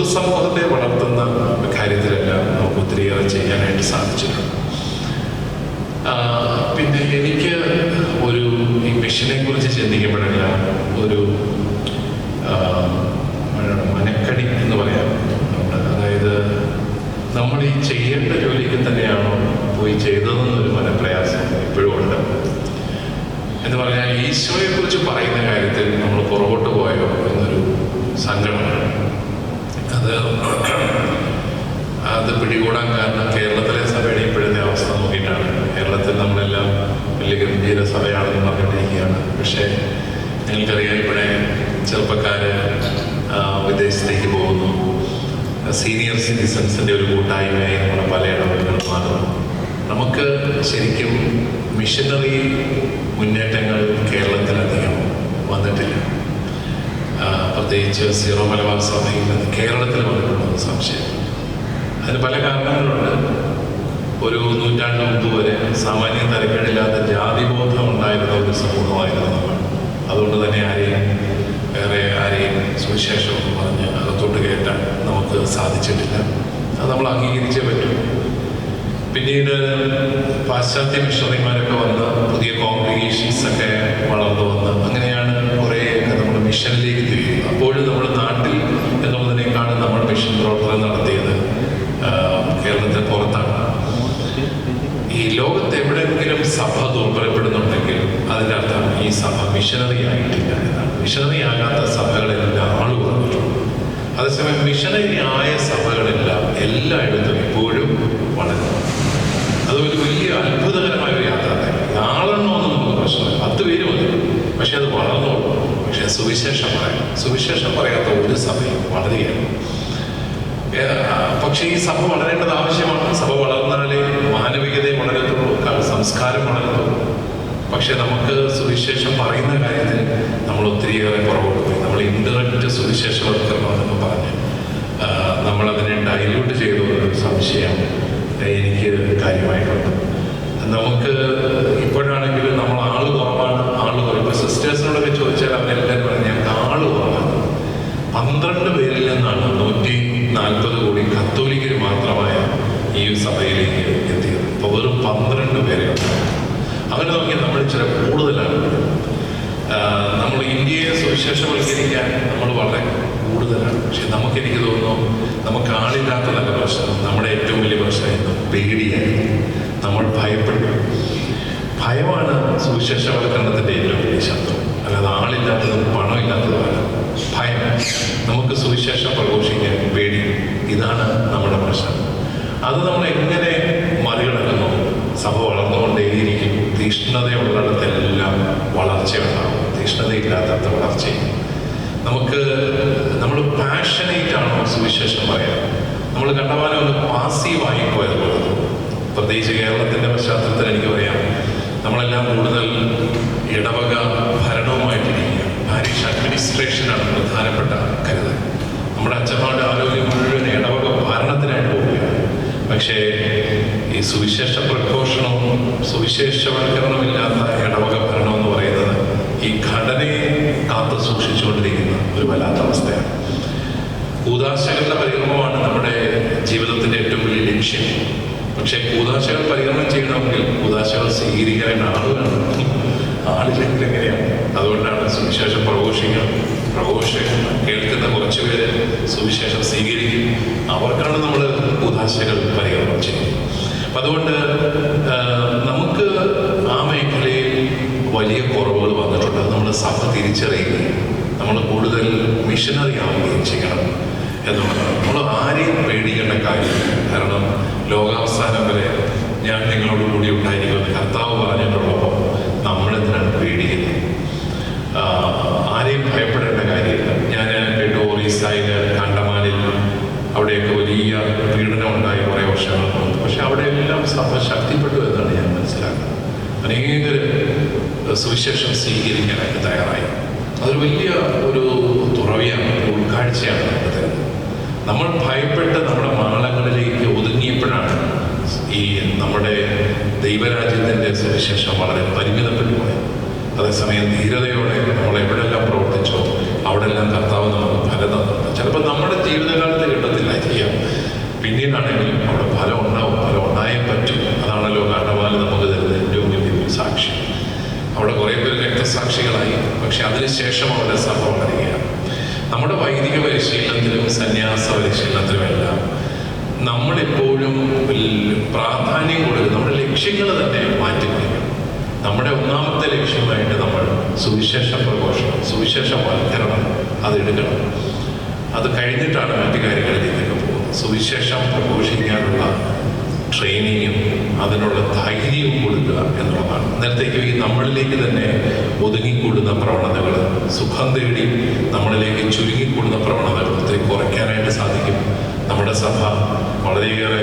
പൊതുസമൂഹത്തെ വളർത്തുന്ന കാര്യത്തിലെല്ലാം നമുക്ക് ഒത്തിരിയേറെ ചെയ്യാനായിട്ട് സാധിച്ചിട്ടുണ്ട്. പിന്നെ എനിക്ക് ഒരു ഈ മിഷനെ കുറിച്ച് ചിന്തിക്കുമ്പോഴെല്ലാം ഒരു മനക്കടി എന്ന് പറയാം. അതായത് നമ്മൾ ഈ ചെയ്യേണ്ട ജോലിക്ക് തന്നെയാണോ പോയി ചെയ്തതെന്നൊരു മനപ്രയാസം ഇപ്പോഴും ഉണ്ട്. എന്ന് പറഞ്ഞാൽ ഈശോയെ കുറിച്ച് പറയുന്ന കാര്യത്തിൽ നമ്മൾ പുറകോട്ട് പോയോ എന്നൊരു സങ്കടമാണ് അത് അത് പിടികൂടാൻ കാരണം കേരളത്തിലെ സഭയുടെ ഇപ്പോഴത്തെ അവസ്ഥ നോക്കിയിട്ടാണ്. കേരളത്തിൽ നമ്മളെല്ലാം വലിയ ഗംഭീര സഭയാണെന്ന് പറഞ്ഞിട്ടിരിക്കുകയാണ് പക്ഷേ നിങ്ങൾക്കറിയാം ഇവിടെ ചെറുപ്പക്കാർ വിദേശത്തേക്ക് പോകുന്നു. സീനിയർ സിറ്റിസൺസിന്റെ ഒരു കൂട്ടായ്മയായി നമ്മുടെ പല ഇടപെടലുകളും മാറുന്നു. നമുക്ക് ശരിക്കും മിഷനറി മുന്നേറ്റങ്ങൾ കേരളത്തിലധികം വന്നിട്ടില്ല. പ്രത്യേകിച്ച് സീറോ മലബാർ സഭയിൽ നിന്ന് കേരളത്തിൽ വന്നിട്ടുള്ള സംശയം. അതിന് പല കാരണങ്ങളുണ്ട്. ഒരു നൂറ്റാണ്ട് മുമ്പ് വരെ സാമാന്യ തരക്കേടില്ലാത്ത ജാതിബോധം ഉണ്ടായിരുന്ന ഒരു സമൂഹമായിരുന്നു നമ്മൾ. അതുകൊണ്ട് തന്നെ ആരെയും വേറെ ആരെയും സുവിശേഷം പറഞ്ഞ് അകത്തോട്ട് കയറ്റാൻ നമുക്ക് സാധിച്ചിട്ടില്ല. അത് നമ്മൾ അംഗീകരിച്ചേ പറ്റും. പിന്നീട് പാശ്ചാത്യ മിഷണറിമാരൊക്കെ വന്ന് പുതിയ കോംപ്ലിക്കേഷൻസ് ഒക്കെ വളർന്നു വന്ന് നമ്മൾ മിഷനിലേക്ക് തിരിയും അപ്പോഴും നമ്മുടെ നാട്ടിൽ എന്നുള്ളതിനേക്കാണ് നമ്മൾ മിഷൻ പ്രവർത്തനം നടത്തിയത് കേരളത്തിന് പുറത്താണ്. ഈ ലോകത്ത് എവിടെയെങ്കിലും സഭ ദുർബലപ്പെടുന്നുണ്ടെങ്കിൽ അതിന്റെ അർത്ഥം ഈ സഭ മിഷനറി ആയിട്ടില്ല എന്നാണ്. മിഷനറി ആകാത്ത സഭകളെല്ലാം ആൾ കുറഞ്ഞിട്ടുണ്ട് അതേസമയം മിഷനറി ആയ സഭകളെല്ലാം എല്ലായിടത്തും ഇപ്പോഴും വളരുന്നു അത് ഒരു വലിയ അത്ഭുതകരമായ ഒരു യാത്ര ആളെണ്ണമൊന്നും നമുക്ക് പ്രശ്നമില്ല പത്ത് പേര് മതി പക്ഷെ അത് വളർന്നോളൂ പക്ഷെ സുവിശേഷം പറയാം സുവിശേഷം പറയാത്ത ഒരു സഭയും വളരുകയാണ് ഏഹ് പക്ഷേ ഈ സഭ വളരേണ്ടത് ആവശ്യമാണ്. സഭ വളർന്നാലേ മാനവികതയെ വളരത്തുള്ളൂ. സംസ്കാരം വളരത്തുള്ളൂ. പക്ഷെ നമുക്ക് സുവിശേഷം പറയുന്ന കാര്യത്തിൽ നമ്മൾ ഒത്തിരിയേറെ പുറകോട്ട് പോയി. നമ്മൾ ഇൻഡയറക്റ്റ് സുവിശേഷവൽക്കരണം എന്നൊക്കെ പറഞ്ഞ് നമ്മളതിനെ ഡൈല്യൂട്ട് ചെയ്ത സംശയം എനിക്ക് കാര്യമായിട്ടുണ്ട്. നമുക്ക് ഇപ്പോഴാണെങ്കിൽ നമ്മൾ ആൾ കുറവാണ്. ആൾ കുറവ്. ഇപ്പൊ സിസ്റ്റേഴ്സിനോടൊക്കെ ചോദിച്ചാൽ അവരെല്ലാവരും പറഞ്ഞു ഞങ്ങൾക്ക് ആൾ കുറവാണ്. പന്ത്രണ്ട് പേരിൽ നിന്നാണ് നൂറ്റി നാൽപ്പത് കോടി കത്തോലിക്കർ മാത്രമായ ഈ സഭയിലേക്ക് എത്തിയത്. അപ്പൊ വെറും പന്ത്രണ്ട് പേരെ. അങ്ങനെ നോക്കിയാൽ നമ്മൾ ചില കൂടുതലാണ്. നമ്മൾ ഇന്ത്യയെ സുവിശേഷവൽക്കരിക്കാൻ നമ്മൾ വളരെ കൂടുതലാണ്. പക്ഷെ നമുക്ക് എനിക്ക് തോന്നുന്നു നമുക്ക് ആളില്ലാത്ത ആളില്ലാത്തതല്ല പ്രശ്നം. നമ്മുടെ ഏറ്റവും വലിയ പ്രശ്നം ഇന്ന് പേടിയായിരുന്നു നമ്മൾ ഭയപ്പെട്ടു ഭയമാണ് സുവിശേഷവൽക്കരണത്തിന്റെ ഏറ്റവും വലിയ ശബ്ദം അല്ലാതെ ആളില്ലാത്തതും പണമില്ലാത്തതുമല്ല ഭയം. നമുക്ക് സുവിശേഷം പ്രഘോഷിക്കാൻ ഇതാണ് നമ്മുടെ പ്രശ്നം. അത് നമ്മൾ എങ്ങനെ മറികടക്കുന്നു? സഭ വളർന്നുകൊണ്ടേയിരിക്കും തീഷ്ണതയുള്ളിടത്തെല്ലാം വളർച്ചയുണ്ടാവും തീഷ്ണതയില്ലാത്ത വളർച്ചയും. നമുക്ക് നമ്മൾ പാഷനേറ്റ് ആണോ സുവിശേഷം പറയാം. നമ്മൾ കണ്ടമാനം ഒന്ന് പാസീവായി പോയത് പോലെ പ്രത്യേകിച്ച് കേരളത്തിന്റെ പശ്ചാത്തലത്തിൽ എനിക്ക് പറയാം. നമ്മളെല്ലാം കൂടുതൽ ഇടവക ഭരണവുമായിട്ടിരിക്കുക പാരിഷ് അഡ്മിനിസ്ട്രേഷനാണ് പ്രധാനപ്പെട്ട കരുതൽ. നമ്മുടെ അച്ഛന്മാരുടെ ആരോഗ്യം പക്ഷേ ഈ സുവിശേഷ പ്രഘോഷണവും സുവിശേഷവൽക്കരണമില്ലാത്ത ഇടവക ഭരണം എന്ന് പറയുന്നത് ഈ ഘടനയെ കാത്തു സൂക്ഷിച്ചുകൊണ്ടിരിക്കുന്ന ഒരു വല്ലാത്ത അവസ്ഥയാണ് കൂതാശകളുടെ പരിഗ്രമമാണ് നമ്മുടെ ജീവിതത്തിന്റെ ഏറ്റവും വലിയ ലക്ഷ്യം. പക്ഷേ കൂതാശകൾ പരിഗ്രമം ചെയ്യണമെങ്കിൽ കൂതാശകൾ സ്വീകരിക്കാൻ ആളുകൾ ആളില്ലെങ്കിൽ എങ്ങനെയാണ്? അതുകൊണ്ടാണ് സുവിശേഷം പ്രഘോഷിക്കണം പ്രഘോഷകൻ കേൾക്കുന്ന കുറച്ച് പേര് സുവിശേഷം സ്വീകരിക്കും. അവർക്കാണ് നമ്മൾ ഉദാശകൾ പരിഗണന ചെയ്യുന്നത്. അപ്പൊ അതുകൊണ്ട് നമുക്ക് ആ മേഖലയിൽ വലിയ കുറവുകൾ വന്നിട്ടുണ്ട്. അത് നമ്മൾ സഭ തിരിച്ചറിയുകയും നമ്മൾ കൂടുതൽ മിഷനറി ആവുകയും ചെയ്യണം എന്നുള്ളതാണ്. നമ്മൾ ആരെയും പേടിക്കേണ്ട കാര്യമില്ല കാരണം ലോകാവസാനം വരെ ഞാൻ നിങ്ങളോട് വർഷങ്ങൾക്ക് പക്ഷെ അവിടെയെല്ലാം സഭ ശക്തിപ്പെട്ടു എന്നാണ് ഞാൻ മനസ്സിലാക്കുന്നത്. അനേകർ സുവിശേഷം സ്വീകരിക്കാനായിട്ട് തയ്യാറായി. അതൊരു വലിയ ഒരു തുറവിയാണ് ഒരു ഉൾക്കാഴ്ചയാണ് നമ്മൾ ഭയപ്പെട്ട് നമ്മുടെ മാളങ്ങളിലേക്ക് ഒതുങ്ങിയപ്പോഴാണ് ഈ നമ്മുടെ ദൈവരാജ്യത്തിന്റെ സുവിശേഷം വളരെ പരിമിതപ്പെട്ടു പോയത്. അതേസമയം ധീരതയോടെ നമ്മൾ എവിടെല്ലാം പ്രവർത്തിച്ചോ അവിടെല്ലാം കർത്താവ് നമുക്ക് ഫലം തന്നിട്ടുണ്ട് ചിലപ്പോൾ നമ്മുടെ ജീവിതകാലത്ത് പിന്നീടാണെങ്കിലും അവിടെ ഫലം ഉണ്ടാവും ഫലം ഉണ്ടായേ പറ്റും അതാണല്ലോ കാരണവാൽ നമുക്ക് തരുന്ന ഏറ്റവും വലിയൊരു സാക്ഷി അവിടെ കുറേ പേര് രക്തസാക്ഷികളായി പക്ഷെ അതിനുശേഷം അവരുടെ സംഭവം വളരുകയാണ് നമ്മുടെ വൈദിക പരിശീലനത്തിലും സന്യാസ പരിശീലനത്തിലുമെല്ലാം നമ്മളെപ്പോഴും വൽ- പ്രാധാന്യം കൊടുക്കും നമ്മുടെ ലക്ഷ്യങ്ങൾ തന്നെ മാറ്റിപ്പിടിക്കണം നമ്മുടെ ഒന്നാമത്തെ ലക്ഷ്യമായിട്ട് നമ്മൾ സുവിശേഷ പ്രഘോഷണം സുവിശേഷ വൽക്കരണം അതെടുക്കണം അത് കഴിഞ്ഞിട്ടാണ് മറ്റു കാര്യങ്ങളിലേക്ക് പോകുന്നത്. സുവിശേഷം പ്രഘോഷിക്കാനുള്ള ട്രെയിനിങ്ങും അതിനുള്ള ധൈര്യവും കൊടുക്കുക എന്നുള്ളതാണ്. നേരത്തേക്ക് ഈ നമ്മളിലേക്ക് തന്നെ ഒതുങ്ങിക്കൂടുന്ന പ്രവണതകൾ സുഖം തേടി നമ്മളിലേക്ക് ചുരുങ്ങിക്കൂടുന്ന പ്രവണതകളത്തെ കുറയ്ക്കാനായിട്ട് സാധിക്കും. നമ്മുടെ സഭ വളരെയേറെ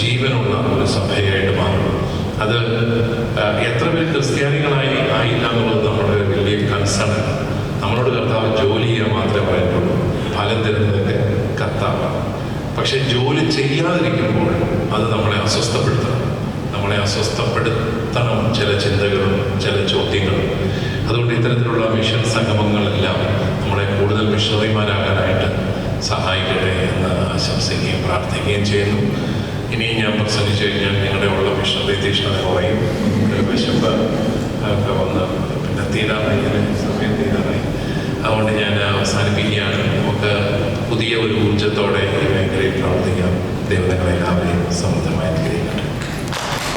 ജീവനുള്ള ഒരു സഭയായിട്ട് മാറും. അത് എത്ര പേര് ക്രിസ്ത്യാനികളായി ആയില്ല എന്നുള്ളത് നമ്മുടെ വലിയ കൺസേൺ നമ്മളോട് കർത്താവ് ജോലി ചെയ്യാൻ മാത്രമേ പറയുന്നുള്ളൂ. ഫലം തരുന്നതൊക്കെ കർത്താവാണ്. പക്ഷെ ജോലി ചെയ്യാതിരിക്കുമ്പോൾ അത് നമ്മളെ അസ്വസ്ഥപ്പെടുത്തണം നമ്മളെ അസ്വസ്ഥപ്പെടുത്തണം. ചില ചിന്തകളും ചില ചോദ്യങ്ങളും. അതുകൊണ്ട് ഇത്തരത്തിലുള്ള മിഷൻ സംഗമങ്ങളെല്ലാം നമ്മളെ കൂടുതൽ മിഷണറിമാരാകാനായിട്ട് സഹായിക്കട്ടെ എന്ന് ആശംസിക്കുകയും പ്രാർത്ഥിക്കുകയും ചെയ്യുന്നു. ഇനിയും ഞാൻ പ്രസംഗിച്ചു കഴിഞ്ഞാൽ നിങ്ങളുടെ ഉള്ള മിഷണറി തീക്ഷണ കുറയും. വിശപ്പ്